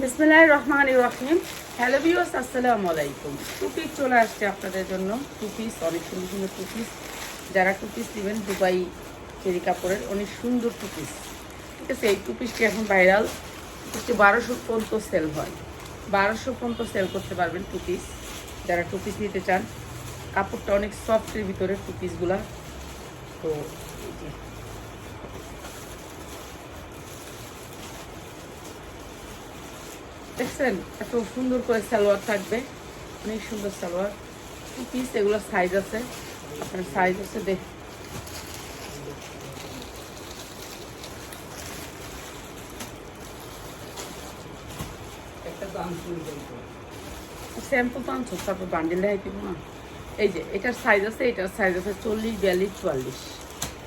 বিসমিল্লাহ রহমান রহিম। Hello views আসসালামু আলাইকুম। টু পিস চলে আসছে আপনাদের জন্য। টু পিস অনেক সুন্দর সুন্দর টু পিস যারা টু পিস নেবেন দুবাই চেরি কাপড়ের অনেক সুন্দর টু পিস ঠিক আছে, এই টু পিসটি এখন ভাইরাল। হচ্ছে বারোশো পর্যন্ত সেল হয়। বারোশো পর্যন্ত সেল করতে পারবেন টু পিস যারা টু পিস নিতে চান, কাপড়টা অনেক সফটের ভিতরে টু পিসগুলা তো এই যে দেখছেন? এত সুন্দর করে সালোয়ার থাকবে। অনেক সুন্দর সালোয়ার। টু পিস এগুলো সাইজ আছে। আপনার সাইজ আছে দেখ। তো। আনছো তারপর বান্ডিল দেখাই দিব না। এই যে এটার সাইজ আছে এটার সাইজ আছে চল্লিশ বিয়াল্লিশ চুয়াল্লিশ।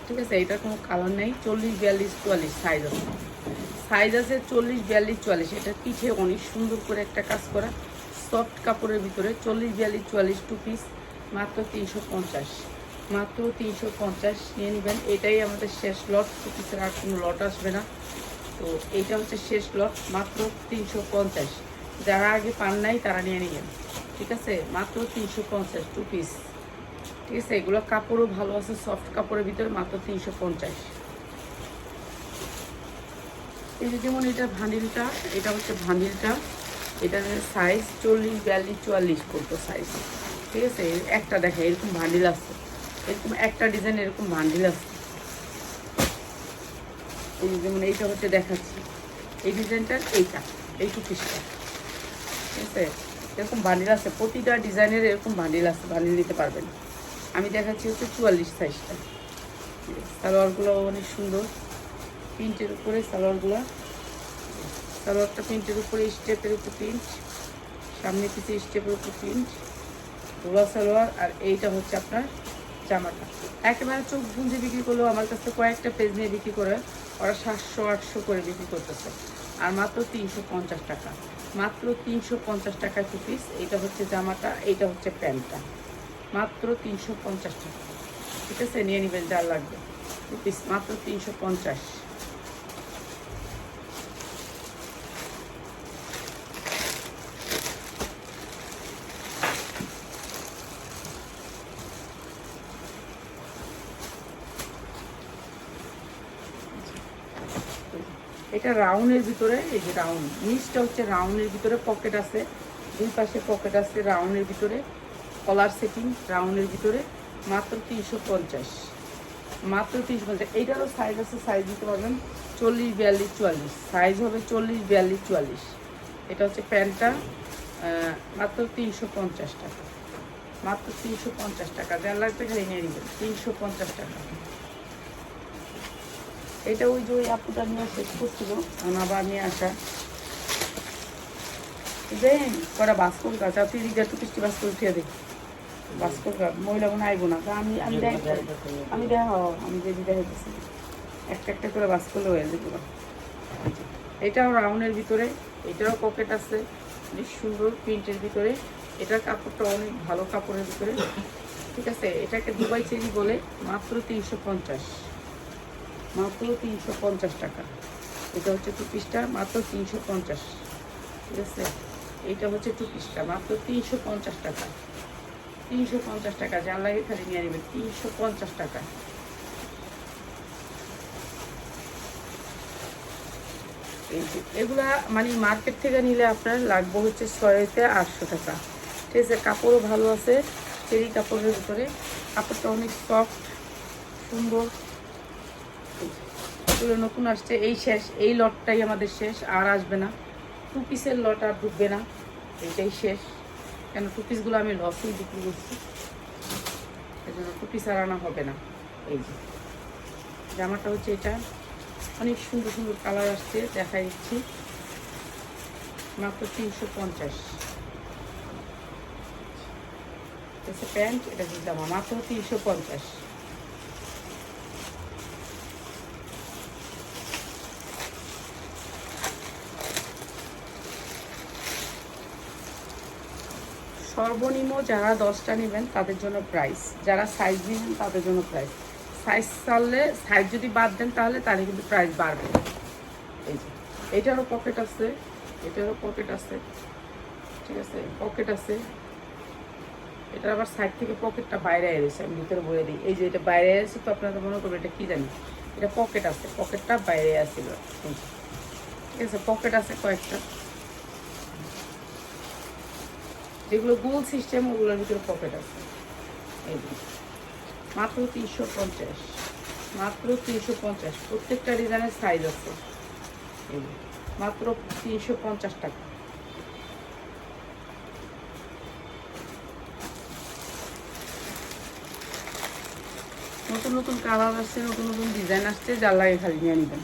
ঠিক আছে এটার কোনো কালার নেই চল্লিশ বিয়াল্লিশ চুয়াল্লিশ সাইজ আছে। সাইজ আছে চল্লিশ, বিয়াল্লিশ, চুয়াল্লিশ। এটা পিঠে অনেক সুন্দর করে একটা কাজ করা। সফট কাপড়ের ভিতরে চল্লিশ, বিয়াল্লিশ, চুয়াল্লিশ টু পিস মাত্র তিনশো পঞ্চাশ। মাত্র তিনশো পঞ্চাশ নিয়ে নেবেন। এটাই আমাদের শেষ লট টু পিসের আর কোনো লট আসবে না। তো এইটা হচ্ছে শেষ লট মাত্র তিনশো পঞ্চাশ। যারা আগে পান নাই, তারা নিয়ে নেবেন। ঠিক আছে? মাত্র তিনশো পঞ্চাশ টু পিস ঠিক আছে? এগুলো কাপড়ও ভালো আছে সফট কাপড়ের ভিতরে মাত্র তিনশো পঞ্চাশ। এই যে যেমন এটা ভান্ডিলটা এটা হচ্ছে ভান্ডিলটা এটার সাইজ চল্লিশ, বিয়াল্লিশ, চুয়াল্লিশ করতো সাইজ ঠিক আছে? একটা দেখে, এরকম ভান্ডিল আছে। এরকম একটা ডিজাইন এরকম ভান্ডিল আছে। এই যেমন এইটা হচ্ছে দেখাচ্ছি। এই ডিজাইনটার এইটা, এই টু পিসটা ঠিক আছে? এরকম বান্ডিল আছে। প্রতিটা ডিজাইনের এরকম বান্ডিল আছে। বান্ডিল নিতে পারবেন। আমি দেখাচ্ছি হচ্ছে চুয়াল্লিশ সাইজটা সালোয়ারগুলো অনেক সুন্দর। প্রিন্টের উপরে সালোয়ারগুলো। সালোয়ারটা প্রিন্টের উপরে স্টেপের উপর প্রিন্ট, সামনে পিছে স্টেপের উপর প্রিন্ট, রোলা সালোয়ার, আর এইটা হচ্ছে আপনার জামাটা। একেবারে চোখ গুঞ্জে বিক্রি করলেও আমার কাছে কয়েকটা পেজ নিয়ে বিক্রি করে, ওরা সাতশো, আটশো করে বিক্রি করতেছে। আর মাত্র তিনশো পঞ্চাশ টাকা। মাত্র তিনশো পঞ্চাশ টাকা টু পিস এইটা হচ্ছে জামাটা, এইটা হচ্ছে প্যান্টটা। মাত্র তিনশো পঞ্চাশ টাকা। ঠিক আছে? নিয়ে নেবেন, যা লাগবে। টু পিস মাত্র তিনশো পঞ্চাশ। এটা রাউন্ডের ভিতরে, এই যে রাউন্ড নিচটা হচ্ছে রাউন্ডের ভিতরে পকেট আছে, দুই পাশে পকেট আছে রাউন্ডের ভিতরে কলার সেটিং রাউন্ডের ভিতরে, মাত্র তিনশো পঞ্চাশ। মাত্র তিনশো পঞ্চাশ, এইটারও সাইজ আছে সাইজ দিতে পারবেন, চল্লিশ, বিয়াল্লিশ, চুয়াল্লিশ। সাইজ হবে চল্লিশ, বিয়াল্লিশ, চুয়াল্লিশ। এটা হচ্ছে প্যান্টটা মাত্র তিনশো পঞ্চাশ টাকা। মাত্র তিনশো পঞ্চাশ টাকা দেড় লাখ টাকা নেবেন, তিনশো পঞ্চাশ টাকা। এটা ওই যে ওই আপুটা নিয়ে শেষ করছিল আবার নিয়ে আসা। দেন করা বাস্কর গাছ আপনি দিকে একটু বৃষ্টি বাস্কর উঠিয়ে দিই বাস্কর গাছ, মহিলা কোনো আইব না। তা আমি আমি দেখ আমি দেখ আমি যে দিদা হইতেছি একটা একটা করে বাস্কর হয়ে যেত এটাও রাউন্ডের ভিতরে এটাও পকেট আছে অনেক সুন্দর প্রিন্টের ভিতরে। এটার কাপড়টা অনেক ভালো কাপড়ের ভিতরে। ঠিক আছে, এটাকে দুবাই চেরি বলে মাত্র তিনশো পঞ্চাশ। মাত্র তিনশো পঞ্চাশ টাকা। এটা হচ্ছে টু পিসটা মাত্র তিনশো পঞ্চাশ। ঠিক আছে? এইটা হচ্ছে টু পিসটা মাত্র তিনশো পঞ্চাশ টাকা। তিনশো পঞ্চাশ টাকা, যার লাগে খালি নিয়ে নেবেন। তিনশো পঞ্চাশ টাকা। এগুলা মানে মার্কেট থেকে নিলে আপনার লাগবে হচ্ছে ছয়তে আটশো টাকা। ঠিক আছে? কাপড়ও ভালো আছে, চেরি কাপড়ের ভিতরে। কাপড়টা অনেক সফট সুন্দর। এগুলো নতুন আসছে, এই শেষ, এই লটটাই আমাদের শেষ, আর আসবে না। টু পিসের লট আর ঢুকবে না, এটাই শেষ। কেন টু পিসগুলো আমি লসেই বিক্রি করছি। এই জন্য টু পিস আর আনা হবে না, এই যে। জামাটা হচ্ছে এটা। অনেক সুন্দর সুন্দর কালার আসছে দেখা দিচ্ছি। মাত্র তিনশো পঞ্চাশ। প্যান্ট, এটা জামা। মাত্র তিনশো পঞ্চাশ। সর্বনিম্ন যারা দশটা নেবেন, তাদের জন্য প্রাইস যারা সাইজ নেবেন, তাদের জন্য প্রাইস সাইজ চাললে সাইজ যদি বাদ দেন তাহলে তাহলে কিন্তু প্রাইস বাড়বে। এই যে, এটারও পকেট আছে, এটারও পকেট আছে, ঠিক আছে পকেট আছে। এটা আবার সাইড থেকে পকেটটা বাইরে এসেছে আমি ভিতরে বলে দিই। এই যে, এটা বাইরে এসেছে তো আপনারা মনে করবেন এটা কী জানি? এটা পকেট আছে পকেটটা বাইরে আসছিল ঠিক আছে পকেট আছে কয়েকটা। যেগুলো গোল সিস্টেম, ওগুলোর ভিতরে পকেট আছে। মাত্র তিনশো পঞ্চাশ, মাত্র তিনশো পঞ্চাশ, প্রত্যেকটা ডিজাইনের সাইজ আছে। মাত্র তিনশো পঞ্চাশ টাকা। নতুন নতুন কালার আসছে, নতুন নতুন ডিজাইন আসছে, যার লাগে খালি নিয়ে নেবেন।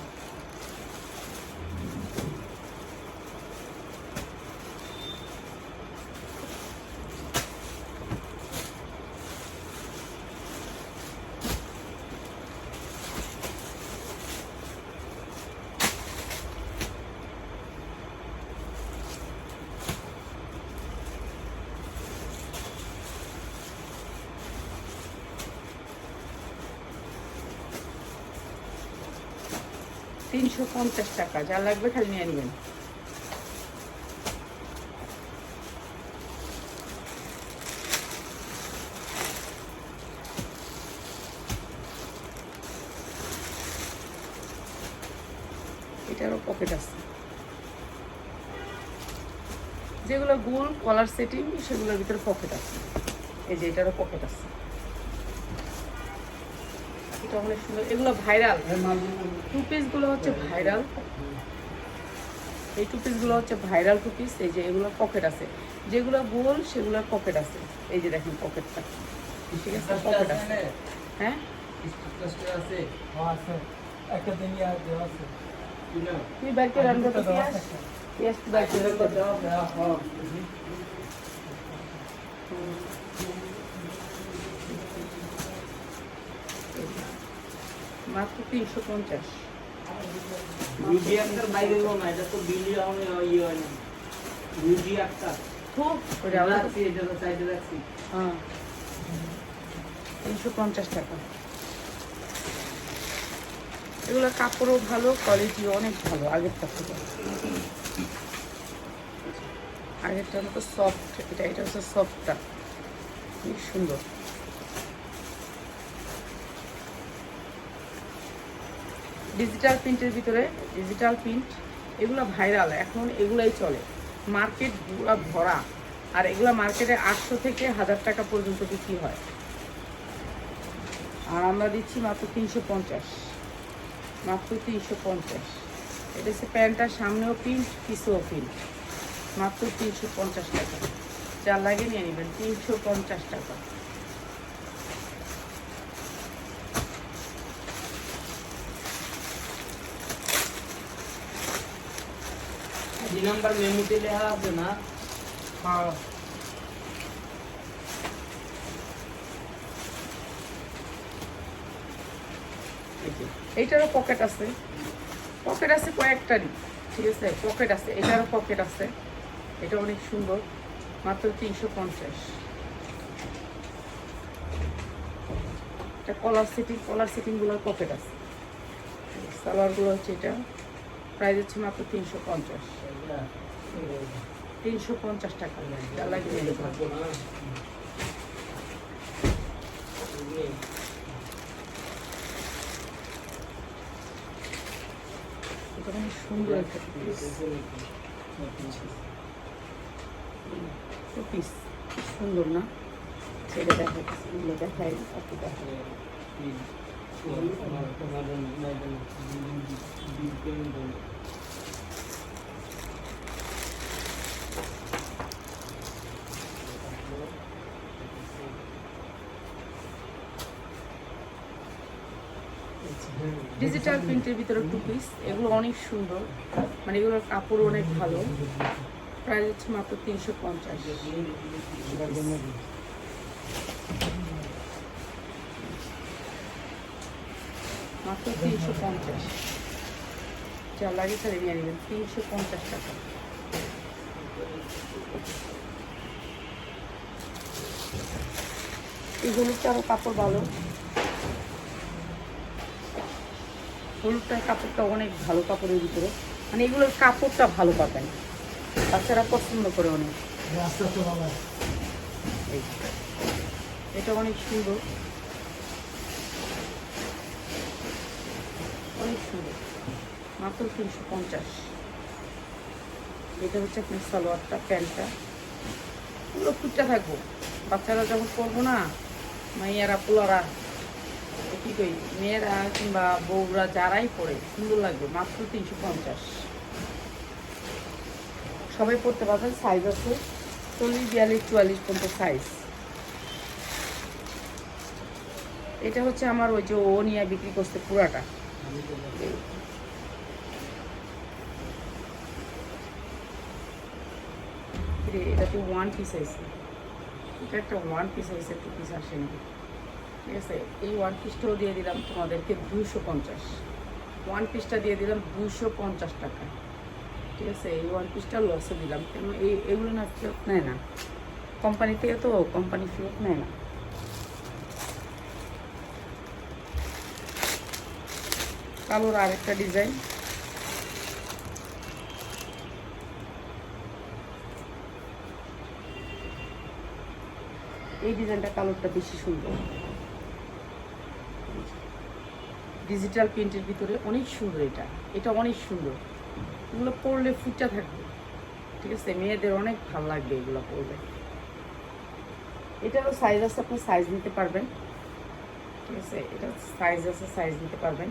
তিনশো পঞ্চাশ টাকা, যা লাগবে খালি নিয়ে নেবেন। এটারও পকেট আছে। যেগুলো গোল কলার সেটিং সেগুলোর ভিতরে পকেট আছে। এই যে এটারও পকেট আছে। এটা অনেক সুন্দর। এগুলো ভাইরাল টু পিসগুলো হচ্ছে ভাইরাল এই টু পিসগুলো হচ্ছে ভাইরাল টু পিস এই যে এগুলো পকেট আছে। যেগুলো গোল সেগুলোর পকেট আছে। এই যে দেখেন পকেটটা ঠিক আছে পকেট আছে। হ্যাঁ? বাইকে রান করতে বাইকে রান করতে মাত্র তিনশো পঞ্চাশ। রুজি আক্তার বাইরে গো না এটা তো বিলি হবে ইয়ে হয় না। রুজি আক্তার। খুব রাখছি এটা তো সাইডে রাখছি। হ্যাঁ। তিনশো পঞ্চাশ টাকা। এগুলো কাপড়ও ভালো কোয়ালিটি অনেক ভালো আগেরটা থেকে। আগেরটার মতো সফট এটা এটা হচ্ছে সফটটা খুব সুন্দর। ডিজিটাল প্রিন্টের ভিতরে ডিজিটাল প্রিন্ট এগুলো ভাইরাল এখন এগুলাই চলে। মার্কেট পুরো ভরা, আর এগুলো মার্কেটে আটশো থেকে হাজার টাকা পর্যন্ত বিক্রি হয়। আর আমরা দিচ্ছি মাত্র তিনশো পঞ্চাশ। মাত্র তিনশো পঞ্চাশ। এটা হচ্ছে প্যান্টটার সামনেও প্রিন্ট পিছেও প্রিন্ট মাত্র তিনশো পঞ্চাশ টাকা। যা লাগে নিয়ে নেবেন, তিনশো পঞ্চাশ টাকা। দুই নাম্বার মেমোতে লেখা আছে না। হ্যাঁ। এইটারও পকেট আছে। পকেট আছে কয়েকটারই ঠিক আছে? পকেট আছে এটারও পকেট আছে। এটা অনেক সুন্দর মাত্র তিনশো পঞ্চাশ। এটা কলার সিটিং কলার সিটিংগুলোর পকেট আছে। সালোয়ারগুলো হচ্ছে এটা। প্রাইস হচ্ছে মাত্র তিনশো পঞ্চাশ। তিনশো পঞ্চাশ টাকা। সুন্দর পিস সুন্দর না? সেটা দেখা আপনি দেখাই ডিজিটাল প্রিন্টের ভিতরে টু পিস এগুলো অনেক সুন্দর। মানে এগুলোর কাপড় অনেক ভালো। প্রাইস হচ্ছে মাত্র তিনশো পঞ্চাশ। মাত্র তিনশো পঞ্চাশ। যা লাগে তাহলে নিয়ে নেবেন তিনশো পঞ্চাশ টাকা। এই হলুদটারও কাপড় ভালো। হলুদটার কাপড়টা অনেক ভালো কাপড়ের ভিতরে। মানে এগুলোর কাপড়টা ভালো পাবেন। বাচ্চারা পছন্দ করে অনেক। এটা অনেক সুন্দর। অনেক সুন্দর। মাত্র তিনশো পঞ্চাশ। এটা হচ্ছে আপনার সালোয়ারটা, প্যান্টটা। পুরো ফুটটা থাকব। বাচ্চারা যখন পরবো না, মাইয়ারা, পোলারা, কী কই মেয়েরা কিংবা বউরা যারাই পরে, সুন্দর লাগবে, মাত্র তিনশো পঞ্চাশ। সবাই পড়তে পারবেন সাইজ আছে, চল্লিশ, বিয়াল্লিশ, চুয়াল্লিশ পর্যন্ত সাইজ এটা হচ্ছে আমার ওই যে ও নিয়ে বিক্রি করছে পুরাটা এই। কিরে, এটা তো ওয়ান পিস এটা একটা ওয়ান পিস টু পিস ঠিক আছে? এই ওয়ান পিসটাও দিয়ে দিলাম তোমাদেরকে দুশো পঞ্চাশ। ওয়ান পিসটা দিয়ে দিলাম দুশো পঞ্চাশ টাকা। ঠিক আছে? এই ওয়ান পিসটা লসে দিলাম। কেন এই এগুলো না নেয় না। কোম্পানি থেকে তো নেয় না। কালোর আরেকটা ডিজাইন এই ডিজাইনটা কালোরটা বেশি সুন্দর। ডিজিটাল প্রিন্টের ভিতরে অনেক সুন্দর এটা। এটা অনেক সুন্দর। এগুলো পরলে ফুটটা থাকবে। ঠিক আছে? মেয়েদের অনেক ভালো লাগবে এগুলো পরলে। এটারও সাইজ আছে, আপনি সাইজ নিতে পারবেন। ঠিক আছে? এটা সাইজ আছে সাইজ নিতে পারবেন।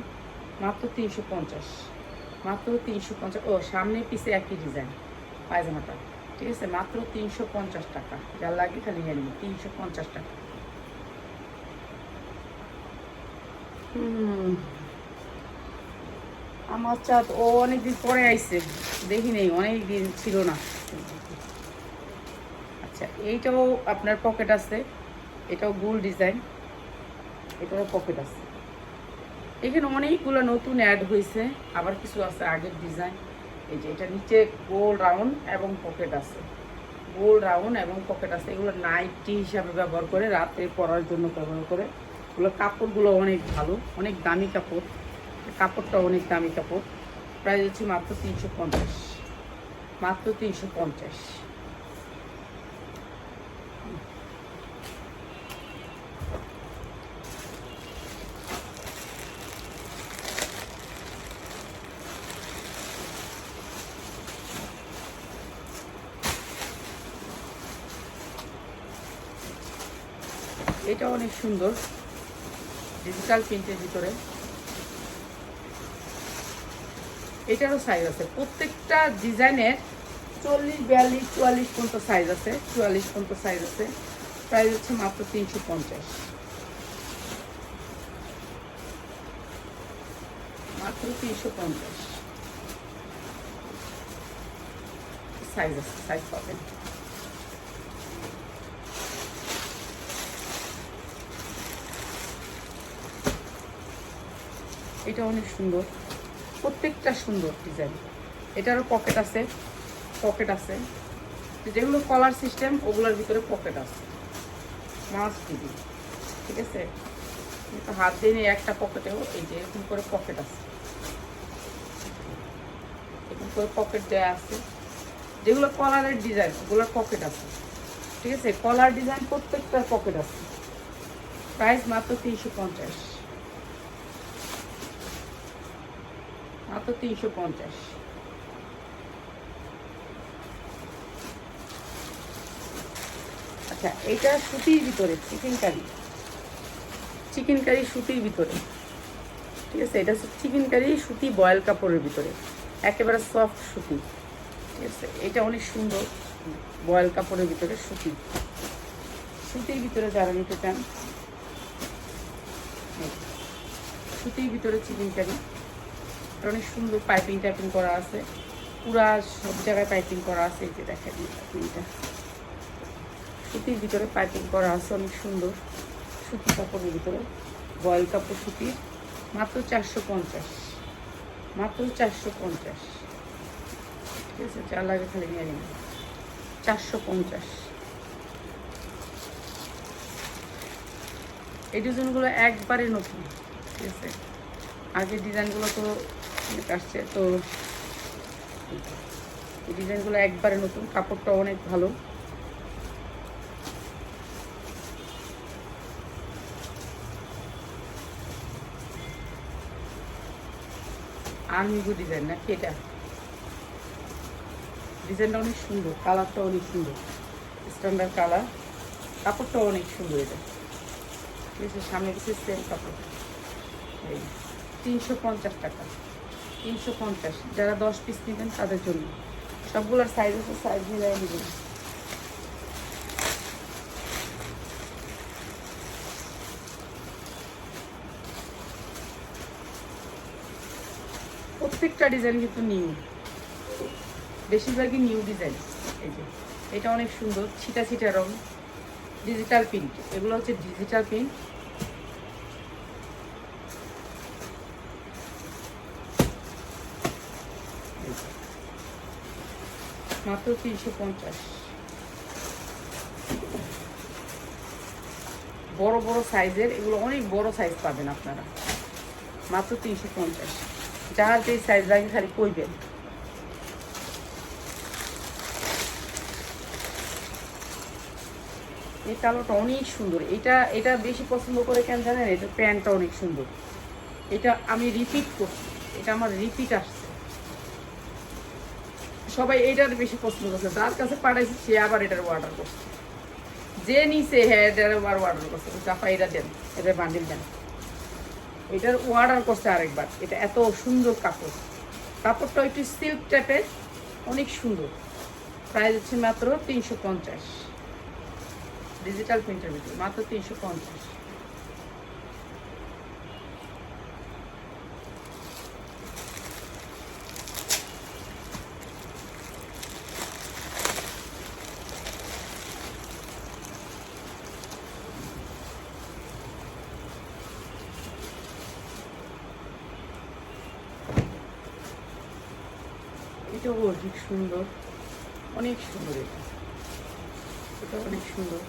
মাত্র তিনশো পঞ্চাশ। মাত্র তিনশো পঞ্চাশ। ও, সামনে পিছে একই ডিজাইন পায়জামাটা। ঠিক আছে মাত্র তিনশো পঞ্চাশ টাকা। যা লাগে খালি নিন তিনশো পঞ্চাশ টাকা। হুম। আমার চাঁদ ও অনেকদিন পরে আইছে দেখি নেই অনেক দিন ছিল না। আচ্ছা এইটাও আপনার পকেট আছে এটাও গোল ডিজাইন এটারও পকেট আছে। এখানে অনেকগুলো নতুন অ্যাড হয়েছে আবার কিছু আছে আগের ডিজাইন এই যে এটা নিচে গোল রাউন্ড এবং পকেট আছে। গোল রাউন্ড এবং পকেট আছে। এগুলো নাইটি হিসাবে ব্যবহার করে রাতে পরার জন্য ব্যবহার করে। এগুলো কাপড়গুলো অনেক ভালো, অনেক দামি কাপড়। কাপড়টা অনেক দামি কাপড়। প্রাইস হচ্ছে মাত্র তিনশো পঞ্চাশ। মাত্র তিনশো পঞ্চাশ এটা অনেক সুন্দর। ডিজিটাল প্রিন্টের ভিতরে। এটারও সাইজ আছে। প্রত্যেকটা ডিজাইনের চল্লিশ, বিয়াল্লিশ, চুয়াল্লিশ পর্যন্ত সাইজ আছে। চুয়াল্লিশ পর্যন্ত সাইজ আছে। প্রাইস হচ্ছে মাত্র তিনশো পঞ্চাশ। মাত্র তিনশো পঞ্চাশ। সাইজ আছে সাইজ পাবেন। এটা অনেক সুন্দর। প্রত্যেকটা সুন্দর ডিজাইন এটারও পকেট আছে পকেট আছে। যেগুলো কলার সিস্টেম ওগুলোর ভিতরে পকেট আছে। মাছ দিবি ঠিক আছে? হাত দিয়ে একটা পকেটেও এই যে এরকম করে পকেট আছে। এরকম করে পকেট দেওয়া আছে। যেগুলো কলারের ডিজাইন ওগুলোর পকেট আছে। ঠিক আছে? কলার ডিজাইন প্রত্যেকটার পকেট আছে। প্রাইস মাত্র তিনশো পঞ্চাশ। মাত্র তিনশো পঞ্চাশ। আচ্ছা এটা সুতির ভিতরে চিকেন কারি চিকেন কারি সুতির ভিতরে। ঠিক আছে, এটা চিকেন কারি সুতি বয়েল কাপড়ের ভিতরে। একেবারে সফট সুতি। ঠিক আছে, এটা অনেক সুন্দর বয়েল কাপড়ের ভিতরে সুতি। সুতির ভিতরে যারা নিতে চান, সুতির ভিতরে চিকেন কারি অনেক সুন্দর পাইপিং টাইপিং করা আছে। পুরা সব জায়গায় পাইপিং করা আছে, এই যে দেখেন পাইপিংটা সুতির ভিতরে পাইপিং করা আছে, অনেক সুন্দর। সুতি কাপড়ের ভিতরে বয়েল কাপড় সুতির। মাত্র চারশো পঞ্চাশ। মাত্র চারশো পঞ্চাশ। ঠিক আছে, যা লাগে খালি নিয়ে নিন। চারশো পঞ্চাশ। এই ডিজাইনগুলো একবারে নতুন। ঠিক আছে। আগের ডিজাইনগুলো তো আসছে, তো ডিজাইনগুলো একবারে নতুন, কাপড়টা অনেক ভালো। আর্মিগো ডিজাইন নাকি এটা? ডিজাইনটা অনেক সুন্দর কালারটা অনেক সুন্দর স্ট্যান্ডার্ড কালার কাপড়টা অনেক সুন্দর এটা। ঠিক আছে, সামনে কিছু সেম কাপড়। এই। তিনশো পঞ্চাশ টাকা। তিনশো পঞ্চাশ। যারা দশ পিস নেবেন তাদের জন্য। সবগুলোর সাইজ আছে সাইজ মিলাই নেবেন। প্রত্যেকটা ডিজাইন কিন্তু নিউ বেশিরভাগই নিউ ডিজাইন এই যে, এটা অনেক সুন্দর, ছিটা ছিটা রং ডিজিটাল প্রিন্ট এগুলো হচ্ছে ডিজিটাল প্রিন্ট মাত্র তিনশো পঞ্চাশ। বড় বড় সাইজের, এগুলো অনেক বড় সাইজ পাবেন আপনারা। মাত্র তিনশো পঞ্চাশ। যার যে সাইজ লাগে খালি কইবেন। এই কালোটা অনেক সুন্দর। এটা এটা বেশি পছন্দ করে কেন জানেন? এটা প্যান্টটা অনেক সুন্দর। এটা আমি রিপিট করছি। এটা আমার রিপিট আসছে। সবাই এইটার বেশি পছন্দ করছে। যার কাছে পাঠাইছি, সে আবার এটার অর্ডার করছে। যে নিছে হ্যাঁ এটার আবার অর্ডার করছে। চাপা এটা দেন এটা বান্ডিল দেন। এটার অর্ডার করছে আরেকবার। এটা এত সুন্দর কাপড়। কাপড়টা একটু সিল্ক টাইপের অনেক সুন্দর। প্রাইস হচ্ছে মাত্র তিনশো পঞ্চাশ। ডিজিটাল প্রিন্টের মাত্র তিনশো পঞ্চাশ। অনেক সুন্দর। অনেক সুন্দর এটা। এটা অনেক সুন্দর।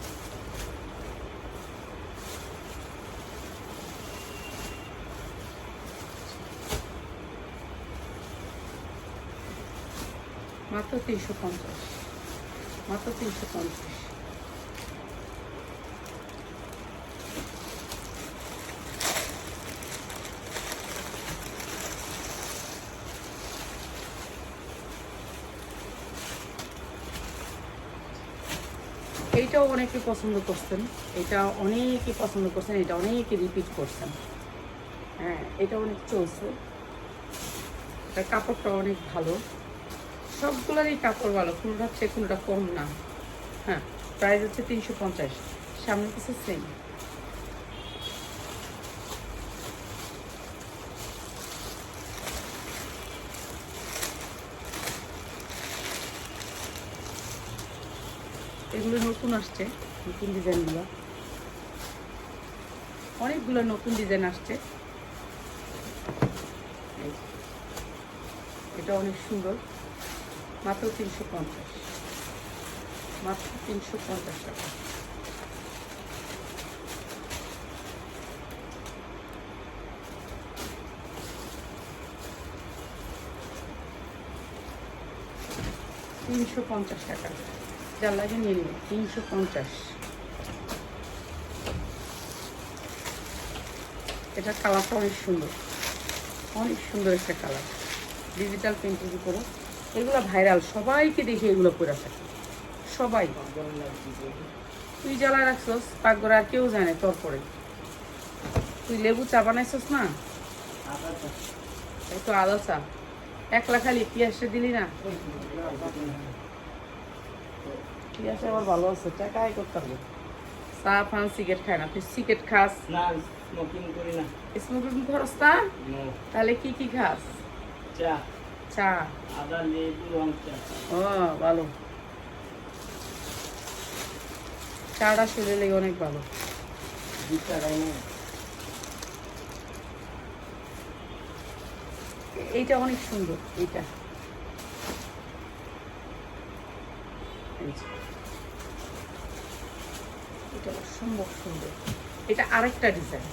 মাত্র তিনশো পঞ্চাশ। মাত্র তিনশো পঞ্চাশ। এইটাও অনেকে পছন্দ করছেন, এটা অনেকে পছন্দ করছেন, এটা অনেকে রিপিট করছেন। হ্যাঁ এটা অনেক চলছে। এটা কাপড়টা অনেক ভালো। সবগুলোরই কাপড় ভালো, কোনোটা হচ্ছে, কোনোটা কম না। হ্যাঁ প্রাইস হচ্ছে তিনশো পঞ্চাশ। সামনে কিছু সেম এগুলো নতুন আসছে। নতুন ডিজাইনগুলো অনেকগুলো নতুন ডিজাইন আসছে। এটা অনেক সুন্দর। মাত্র তিনশো পঞ্চাশ। মাত্র তিনশো পঞ্চাশ টাকা। তিনশো পঞ্চাশ টাকা। যার লাগে নিয়ে নেবে, তিনশো পঞ্চাশ। এটা কালারটা অনেক সুন্দর। অনেক সুন্দর একটা কালার ডিজিটাল প্রিন্টের উপরে এগুলো ভাইরাল সবাইকে দেখে এগুলো করে থাকে সবাই। তুই জ্বালা রাখছস, পাকঘরে আর কেউ জানে তোর পরে। তুই লেবু চা বানাইছস না? তো আদা চা একলা খালি পিঁয়াজটা দিলি না? পিঁয়াজটা আবার ভালো আছে। টাকাই করতে হবে। চা ফান সিগারেট খায় না। তুই সিগারেট খাস? না স্মোকিং করি না। স্মোকিং খরচ তা তাহলে কি কি খাস? চা। চা। আদা লেবু রং চা। ও ভালো। চাটা শরীরে অনেক ভালো। চা না এইটা অনেক সুন্দর এইটা। অসম্ভব সুন্দর। এটা আরেকটা ডিজাইন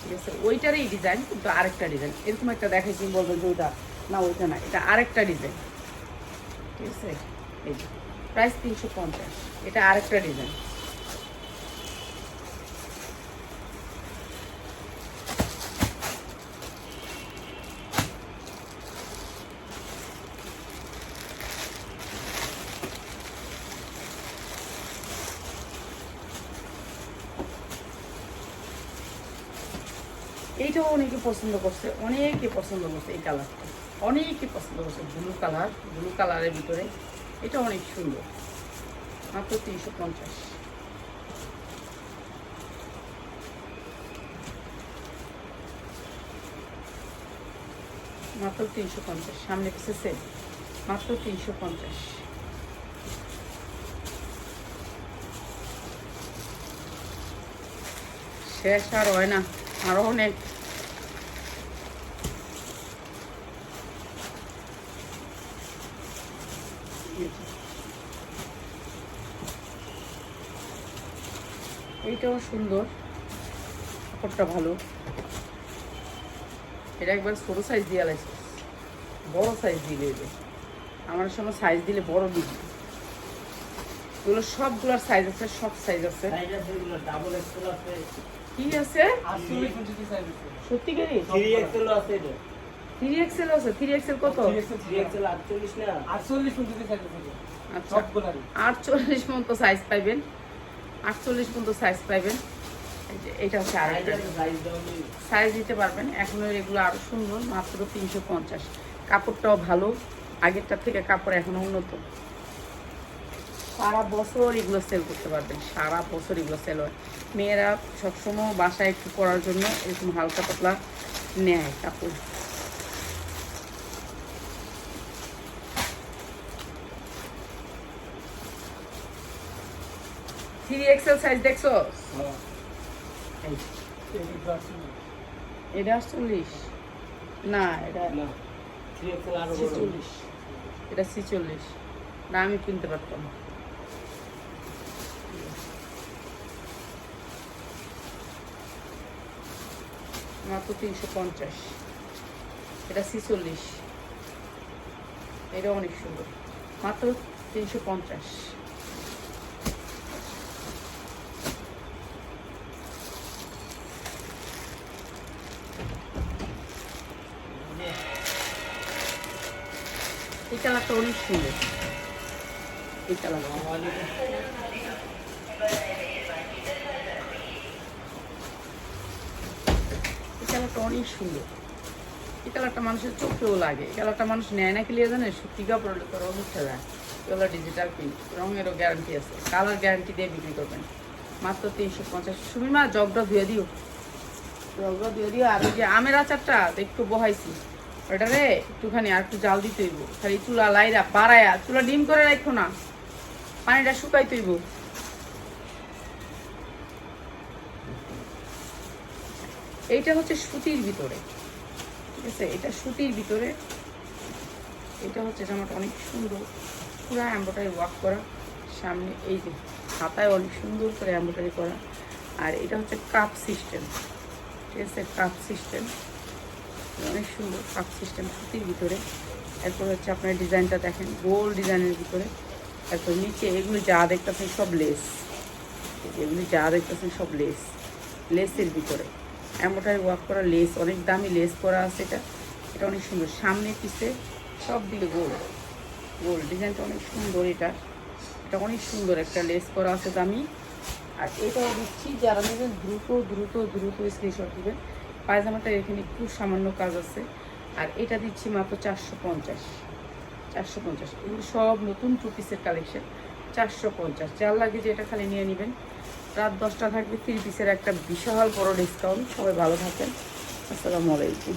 ঠিক আছে? ওইটারই ডিজাইন কিন্তু আরেকটা ডিজাইন এরকম একটা দেখাইছি বলবেন যে ওইটা, না ওইটা না, এটা আরেকটা ডিজাইন ঠিক আছে? এই প্রাইস তিনশো পঞ্চাশ। এটা আরেকটা ডিজাইন এইটাও অনেকে পছন্দ করছে, অনেকে পছন্দ করছে এই কালারটা অনেকে পছন্দ করছে ব্লু কালার ব্লু কালারের ভিতরে এটা অনেক সুন্দর। মাত্র তিনশো পঞ্চাশ। মাত্র তিনশো পঞ্চাশ, সামনে পিছে সেল মাত্র তিনশো পঞ্চাশ। শেষ আর হয় না আরও অনেক। এইটাও সুন্দর কাপড়টা ভালো। এটা একবার ছোটো সাইজ দিয়ে লাগছে বড় সাইজ দিলে এদের আমার সময় সাইজ দিলে বড় দিবি। এগুলো সবগুলোর সাইজ আছে সব সাইজ আছে। কি আছে? আছে? সত্যিকারই থ্রি এক্সেল আছে এটা। থ্রি এক্সেল আছে থ্রি এক্সেল কত? আটচল্লিশ আছে আচ্ছা। সাইজ পাইবেন। আটচল্লিশ পর্যন্ত সাইজ পাইবেন। এটা হচ্ছে সাইজ আরেকটা সাইজ দিতে পারবেন। এখনও এগুলো আরও সুন্দর মাত্র তিনশো পঞ্চাশ। কাপড়টাও ভালো। আগেরটার থেকে কাপড় এখনও উন্নত। সারা বছর এগুলো সেল করতে পারবেন। সারা বছর এগুলো সেল হয়। মেয়েরা সবসময় বাসায় একটু পরার জন্য এরকম হালকা পাতলা নেয় কাপড়। থ্রি এক্সেল সাইজ দেখছ? এটা আটচল্লিশ। না এটা ছিচল্লিশ। এটা ছিচল্লিশ। না আমি কিনতে পারতাম। মাত্র তিনশো পঞ্চাশ। এটা ছিচল্লিশ। এটা অনেক সুন্দর। মাত্র তিনশো পঞ্চাশ। কালারটা অনেক সুন্দর। এই কালারটা। অনেক সুন্দর। মানুষের চোখেও লাগে। মানুষ নেয় না সত্যি কাপড় এগুলো ডিজিটাল প্রিন্ট রঙেরও গ্যারান্টি আছে। কালার গ্যারান্টি দিয়ে বিক্রি করবেন। মাত্র তিনশো পঞ্চাশ। দিও। দিও। আর ওই যে আমের আচারটা, একটু বহাইছি। ওটা রে, একটুখানি আর একটু জাল দিতে হইব। খালি চুলা লাইরা বাড়ায়া, চুলা ডিম করে রাখো না। পানিটা শুকাই তৈব এইটা হচ্ছে সুতির ভিতরে। ঠিক আছে? এটা সুতির ভিতরে। এটা হচ্ছে জামাটা অনেক সুন্দর। পুরো এম্ব্রয়ডারি ওয়ার্ক করা। সামনে এই যে হাতায় অনেক সুন্দর করে এম্ব্রয়ডারি করা। আর এটা হচ্ছে কাপ সিস্টেম। ঠিক আছে? Cup system. অনেক সুন্দর কাপ সিস্টেম, সুতির ভিতরে। এরপর হচ্ছে আপনার ডিজাইনটা দেখেন, গোল ডিজাইনের ভিতরে। তারপর নিচে এগুলো যা দেখতেছেন সব লেস। এগুলি যা দেখতেছেন সব লেস, লেসের ভিতরে। এমনটাই ওয়ার্ক করা লেস, অনেক দামি লেস করা আছে এটা। এটা অনেক সুন্দর, সামনে পিছে সব দিকে গোল। গোল, ডিজাইনটা অনেক সুন্দর এটা। এটা অনেক সুন্দর একটা লেস করা আছে দামি। আর এটাও দিচ্ছি, যারা নেবেন দ্রুত দ্রুত দ্রুত স্ক্রিনশট দিবেন। পায়জামাটা এখানে একটু সামান্য কাজ আছে। আর এটা দিচ্ছি মাত্র চারশো পঞ্চাশ। চারশো পঞ্চাশ। এগুলো সব নতুন টু পিসের কালেকশন চারশো পঞ্চাশ। যার লাগে যে এটা খালি নিয়ে নেবেন। রাত দশটা থাকবে থ্রি পিসের একটা বিশাল বড় ডিসকাউন্ট সবাই ভালো থাকেন। আসসালামু আলাইকুম।